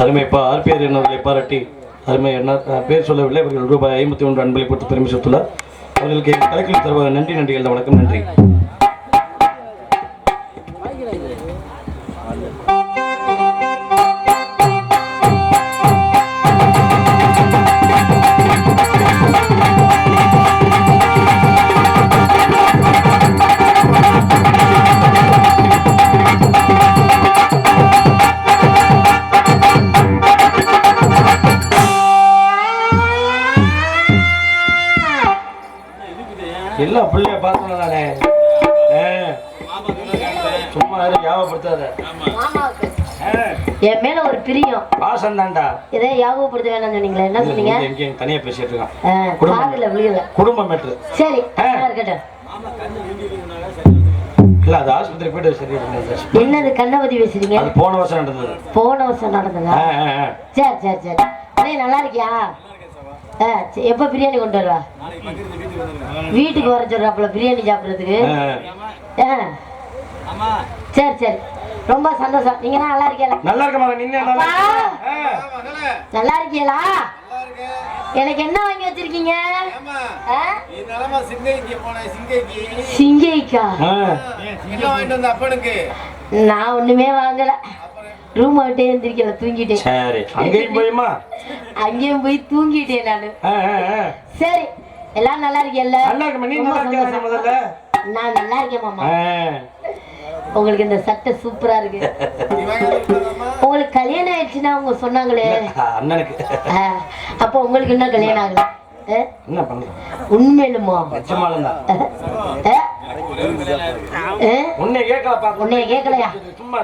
அருமை பா ஆர்பிஆர் என்னவர்களை பாராட்டி அருமை என்ன பேர் சொல்லவில்லை அவர்கள் ரூபாய் ஐம்பத்தி ஒன்று அன்பளை கொடுத்து பெருமை சொத்துள்ளார் அவர்களுக்கு கலைக்கல் தருவாக நன்றி நன்றி வணக்கம் நன்றி. சும்மா யாரும் ஞாபகப்படுத்தாத மாமாவுக்கு ஆ, என் மேல ஒரு பிரியம். பாசம் தான்டா இதை ஞாபகப்படுத்த வேணாம்னு சொன்னீங்களே என்ன சொன்னீங்க? தனியா பேசிட்டு இருக்கான். ஆ, குடும்பம். காதுல விழுகல. குடும்ப மேட்ரு சரி ஆ. நல்லா இருக்கட்டும். இல்ல அது ஆஸ்பத்திரி போயிட்டு சரி. என்னது கண்ணபதி பேசுறீங்க? அது போன வருஷம் நடந்தது. போன வருஷம் நடந்ததா. சரி சரி சரி. நல்லா இருக்கியா? எப்ப பிரியாணி கொண்டு வருவா? வீட்டுக்கு வர சொல்றாப்புல பிரியாணி சாப்பிடுறதுக்கு. சரி சரி. ரொம்ப சந்தோஷம். நீங்க நல்லா இருக்கீங்களா? நல்லா இருக்க நல்லா இருக்கீங்களா? எனக்கு என்ன வாங்கி வச்சிருக்கீங்க? ஆ? சிங்கைக்கா ஆ. நான் ஒண்ணுமே வாங்கல. ரூம் விட்டே எந்திரிக்கல தூங்கிட்டேன். சரி அங்கேயும் போயுமா. அங்கேயும் போய் தூங்கிட்டேன் நானு. சரி எல்லாரும் நல்லா இருக்கீங்கல்ல? நல்லா நீ ரொம்ப நல்லா இருக்கியா. முதல்ல நான் நல்லா இருக்கேன் மாமா. உங்களுக்கு இந்த சட்டை சூப்பரா இருக்கு. உங்களுக்கு கல்யாணம் ஆயிடுச்சுன்னா அவங்க சொன்னாங்களே. அண்ணனுக்கு. அப்போ உங்களுக்கு இன்னும் கல்யாணம் ஆகல? என்ன உண்மையிலுமா? உன்னை கேட்கல உன்னைய கேட்கலையா? சும்மா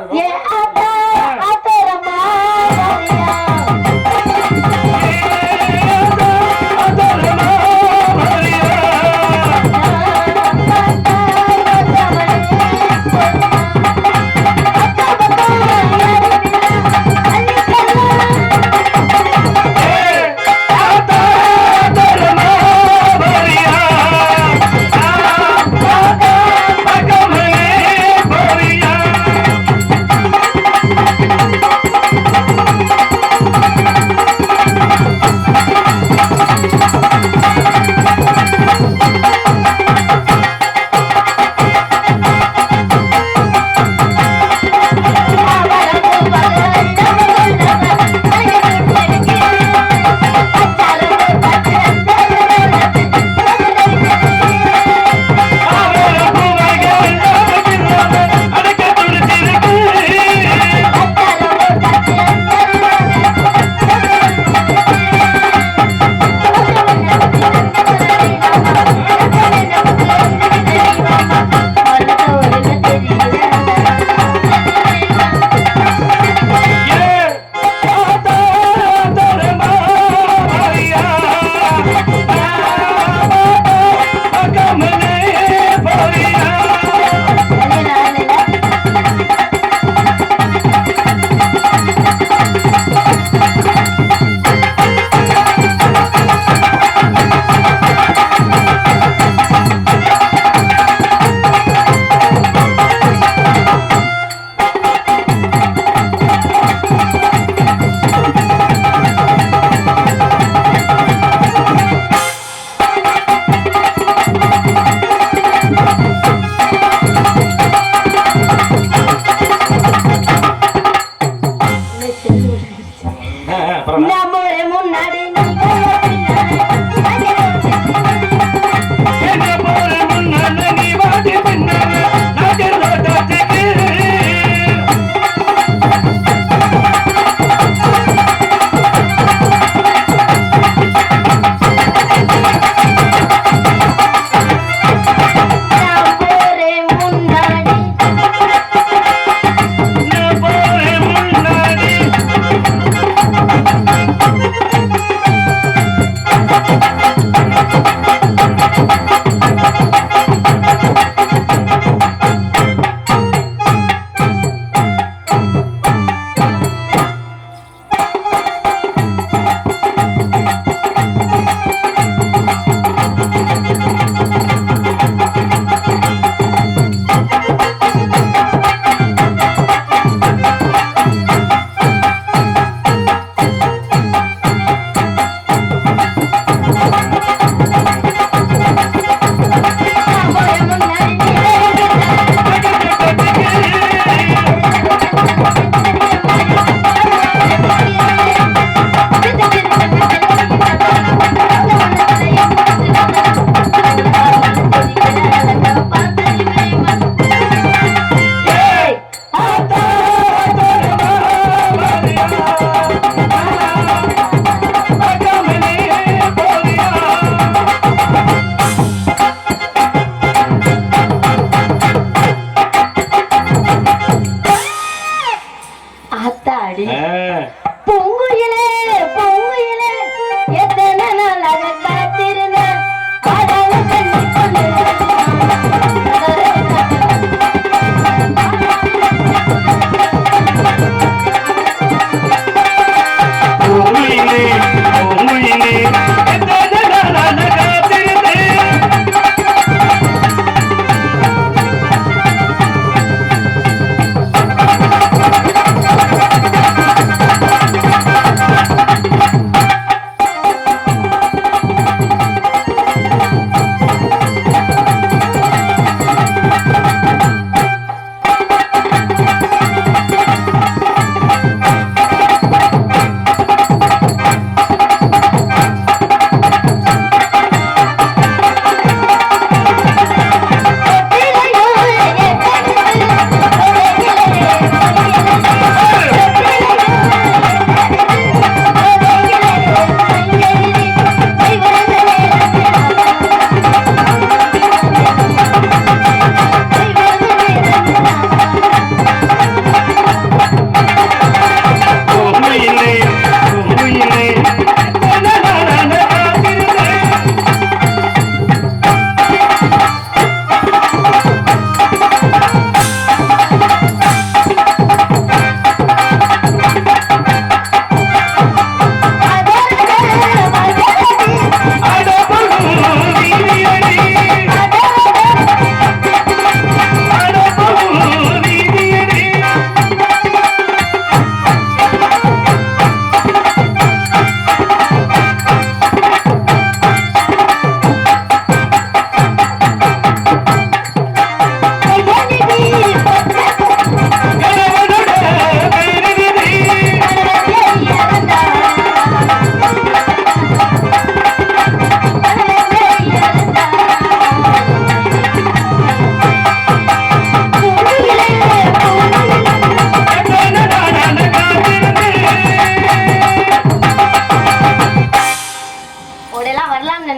ஆ, முன்னாடி நம்ம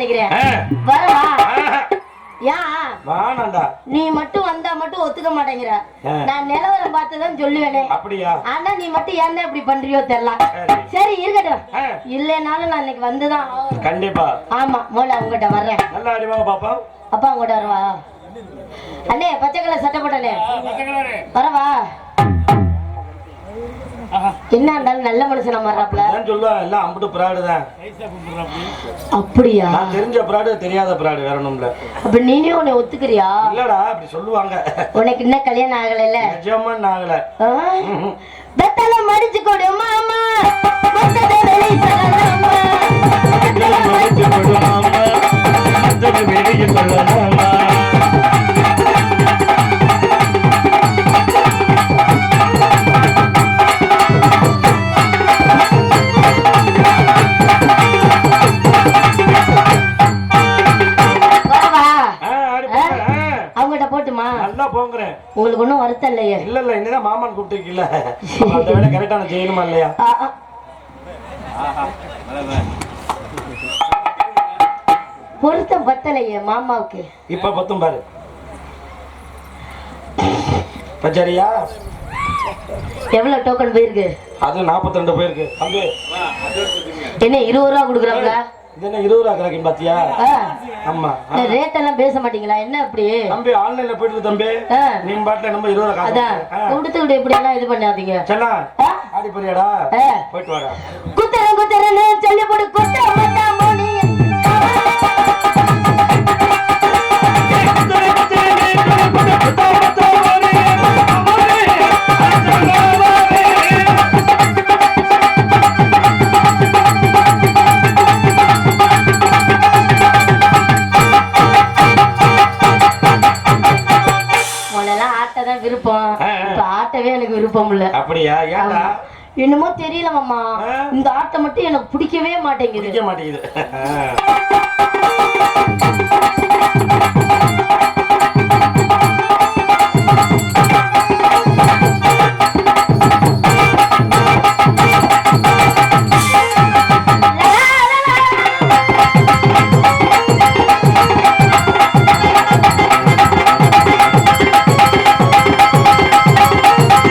நினைக்கிறேன். வரவா? நீ மட்டும் வந்தா மட்டும் ஒத்துக்க மாட்டேங்கிற. நான் நிலவரம் பார்த்துதான் சொல்லுவேனே. அப்படியா? ஆனா நீ மட்டும் ஏன் இப்படி பண்றியோ தெரியல. சரி. இருக்கட்டும். இல்லைனாலும் நான் இன்னைக்கு வந்துதான். கண்டிப்பா. ஆமா மோல உங்ககிட்ட வர்றேன். நல்லா பாப்பா. அப்பா உங்ககிட்ட வரவா? அண்ணே பச்சை கலர் சட்டை போட்டனே. வரவா? என்ன இருந்தாலும் நல்ல மனுஷனா மாறாப்ல ஏன் சொல்லுவா எல்லாம் அம்புட்டு பிராடு தான். அப்படியா? நான் தெரிஞ்ச பிராடு தெரியாத பிராடு வேற ஒண்ணும் இல்ல. அப்ப நீனே உன்னை ஒத்துக்கிறியா? இல்லடா அப்படி சொல்லுவாங்க. உனக்கு இன்னும் கல்யாணம் ஆகலைல்ல நிஜமா ஆகல. ஆ? வெத்தல மடிச்சு கொடு மாமா மொத்தத வெளி சொல்லலாமா வெத்தல மடிச்சு கொடு மாமா மத்தது வெளியே சொல்லலாமா உங்களுக்கு ஒன்றும் வருத்தம் இல்லையே? இல்ல இல்ல இனிதான் மாமன் கூப்பிட்டுருக்கீல்ல? அந்த வேலை கரெக்டா நான் செய்யணுமா இல்லையா. பொருத்தம் பத்தலையே மாமாவுக்கு? இப்ப பத்தும் பாரு. பச்சாரியா எவ்வளவு டோக்கன் போயிருக்கு? அது 42 போயிருக்கு. தம்பி. என்ன இருபது ரூபா கொடுக்குறாங்களா என்ன இருபது ரூபா கிடக்கும் பாத்தியா? ஆமா ஆ. ரேட் எல்லாம் பேச மாட்டீங்களா? என்ன அப்படி? தம்பி ஆன்லைன்ல போயிட்டு தம்பி. நீ பாட்டுல நம்ம இருபது ரூபா அதான். காசு கொடுத்துக்கிட்டு இப்படி எல்லாம் இது பண்ணாதீங்க. ஆ, ஆடி போறியாடா. போயிட்டு வாடா. குத்தரம் குத்தரன்னு சொல்லி போடு குத்த அப்படியா? ஏன்டா? என்னமோ தெரியல மாமா. இந்த ஆட்டை மட்டும் எனக்கு பிடிக்கவே மாட்டேங்குது. பிடிக்க மாட்டேங்குது.